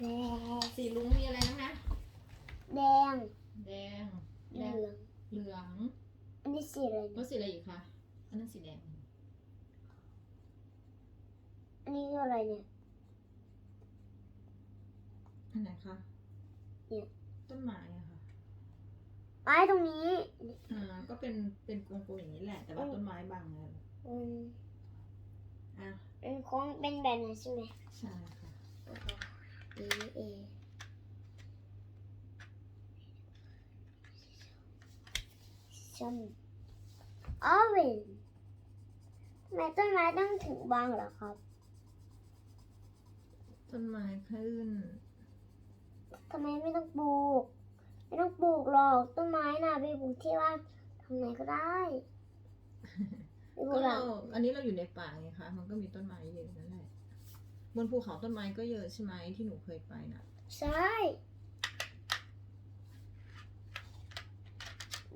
แดงสีลุงมีอะไรบ้างนะแดงแดง เหแดลืงองเหลืองอันนี้สีอะไรแล้วเนี่ยสีอะไรอีกคะ อันนั้นสีแดง อันนี้คืออะไรเนี่ย อันไหนคะเนี่ย ต้นไม้อะค่ะ ไม้ตรงนี้ อ่า ก็เป็น เป็นกลมๆอย่างนี้แหละ แต่ว่าต้นไม้บังไงอืมอะ เป็นโค้งเป็นแบบนั้นใช่ไหมใช่ ค่ะอ๋อนี่เองส้มออเวนทำไมต้นไม้ต้องถึงบางเหรอครับ ต้นไม้ขึ้น ทำไมไม่ต้องปลูก ไม่ต้องปลูกหรอกต้นไม้น่ะไปปลูกที่ว่านทำไหนก็ได้ไปปลูก็กหลัเรางอันนี้เราอยู่ในป่าไงคะ มันก็มีต้นไม้เยอะนั่นแหละ บนภูเขาต้นไม้ก็เยอะใช่ไหมที่หนูเคยไปน่ะใช่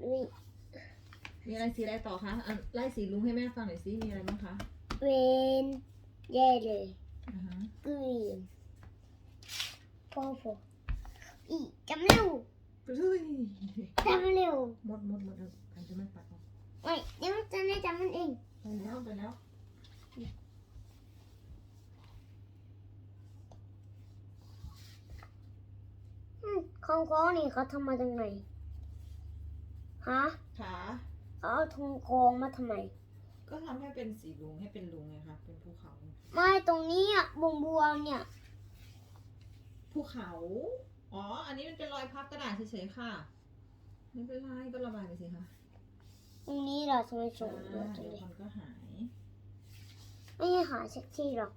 นี่มีอะไรสีอะไรต่อคะอะไล่สีลุงให้แม่ฟังหน่อยสิมีอะไรบ้างคะเวนแย่เลย อ่าฮะกรีนพอพออีจำเร็วเฮ้ยจำเร็วหมดหมดหมดเลยใครจะไม่ปัดออกไม่เดี๋ยวมันจะได้จำมันเอง ไปแล้วไปแล้วอื มของโค้งนี่เขาทำมาจากไหนฮะขาเขาเอาทงโค้งมาทำไม ก็ทำให้เป็นสีลุงให้เป็นลุงไงคะเป็นภูเขา ไม่ตรงนี้อะบวงบวงๆเนี่ย ภูเขา อ๋อ อันนี้มันเป็นรอยพับกระดาษเฉยๆค่ะไม่เป็นไรก็ระบายไปสิคะตรงนี้เหราทำไมสอ่าวยด้วยจังเดี๋ยวเลยมันก็หาย ไม่ให้หาสักที่หรอก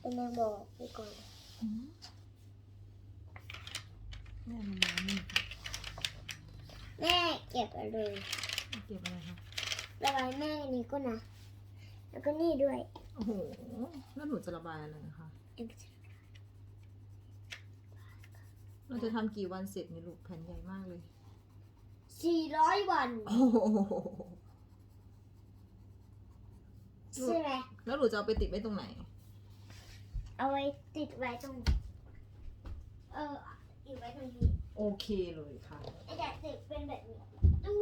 เป็นแมงบอกไปก่อนอืม แม่มันมานี่ค่ะแม่เก็บไปเลยเก็บอะไรคะระบายแม่นี่ก็นะ แล้วก็นี่ด้วยโอ้โหแล้วหนูจะระบายอะไรนะคะเราจะทำกี่วันเสร็จเนี่ยลูกแผ่นใหญ่มากเลย สี่ร้อยวัน โอ้โหใช่ไหม แล้วหนูจะเอาไปติดไว้ตรงไหน เอาไว้ติดไว้ตรง เออ ติดไว้ตรงนี้โอเคเลยค่ะ แต่จะติดเป็นแบบนี้ดู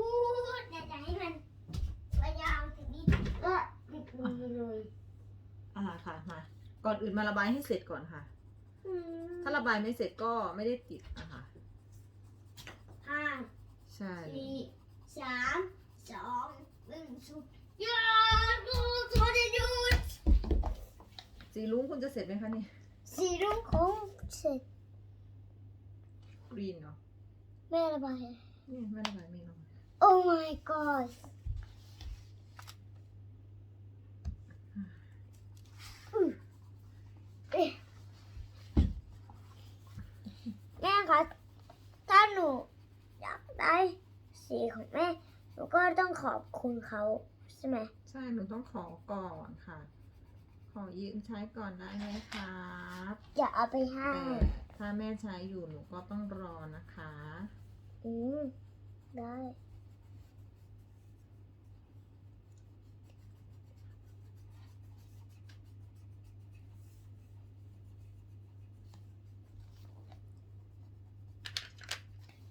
ดแต่จะให้มันยาวถึงนี้ก็ติดตรงนี้เลยอ่าค่ะมาก่อนอื่นมาระบายให้เสร็จก่อนค่ะ อืมถ้าระบายไม่เสร็จก็ไม่ได้ติดนะคะห้าใช่สี่สามสองหนึ่งศูนย์ยาดูโซเดยูดสีลุ้งคุณจะเสร็จไหมคะเนี่ย สีรุ่งของเสร็จ กรีนเนาะแม่ระบาย นี่ไม่ระบายไม่ระบาย Oh my god อืมเอ๊ะแม่คะถ้าหนูอยากได้สีของแม่ หนูก็ต้องขอบคุณเขาใช่ไหม ใช่หนูต้องขอก่อนค่ะ ขอยืมใช้ก่อนได้ไหมครับจะเอาไปให้แต่ ถ้าแม่ใช้อยู่หนูก็ต้องรอนะคะ อืม ได้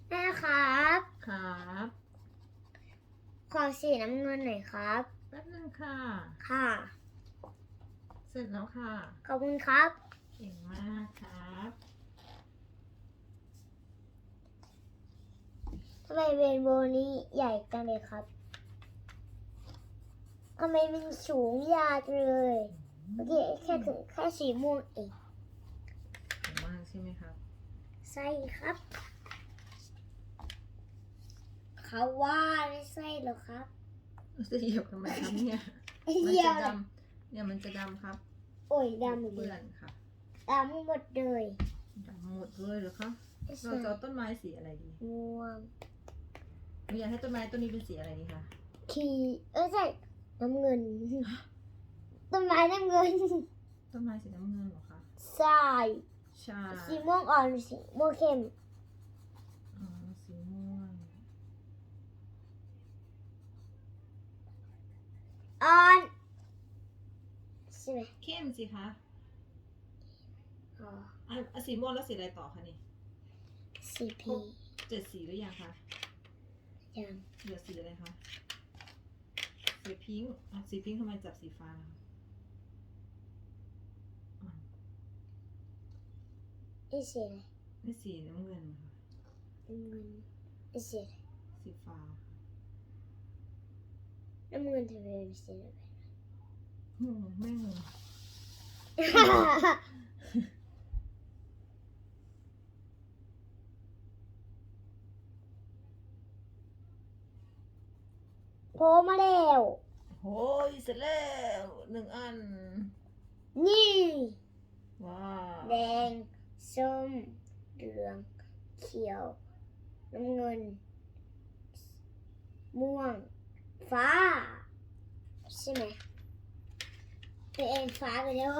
แม่ครับ ครับ ขอสีน้ำเงินหน่อยครับ แป๊บนึงค่ะ ค่ะ เสร็จแล้วค่ะ ขอบคุณครับ เก่งมากครับ ทำไมเรนโบว์นี้ใหญ่จังเลยครับทำไมมันสูงยาวจังเลยเมื่อกี้แค่ถึงแค่สีม่วงเองเก่งมากใช่ไหมครับ ใช่ครับ เขาว่าไม่ใช่หรอกครับจะเหยียบทำไมครับเนี่ยไอ้มันเหี้ยจะดำเนี่ยมันจะดำครับ โอ้ยดำหมดเลเปื้อยนค่ะดำหมดเลยดำหมดเลยเหรอคะเราจะเอาต้นไม้สีอะไรดีม่วง หนูอยากให้ต้นไม้ต้นนี้เป็นสีอะไรดีคะขีเออใช่น้ำเงิน ต้นไม้น้ำเงินต้นไม้สีน้ำเงินเหรอคะใช่ใช่สีม่วงอ่อนหรือสีม่วงเข้มอ๋อสีม่วงอ่อนใช่ไหมเข้มสิคะฮอ๋ออะอะสีม่วงแล้วสีอะไรต่อคะนี่สีพีเจ็ดสีหรือยังคะ ยังเหลือสีอะไรคะสีพิงค์อะสีพิงค์ทำไมจับสีฟ้าล่ะอะอีสีอะไรนี่สีน้ำเงินค่ะน้ำเงินอีสีอะไรสีฟ้าน้ำเงินทำไมเป็นสีอะไรงงไม่งงโผล่มาแล้วโอ้ยเสร็จแล้วหนึ่งอัน นี่ว้าวแดงส้มเหลือง เขียวน้ำเงิน ม่วง ฟ้า ใช่ไหมเป็นเองฟ้าไปแล้ว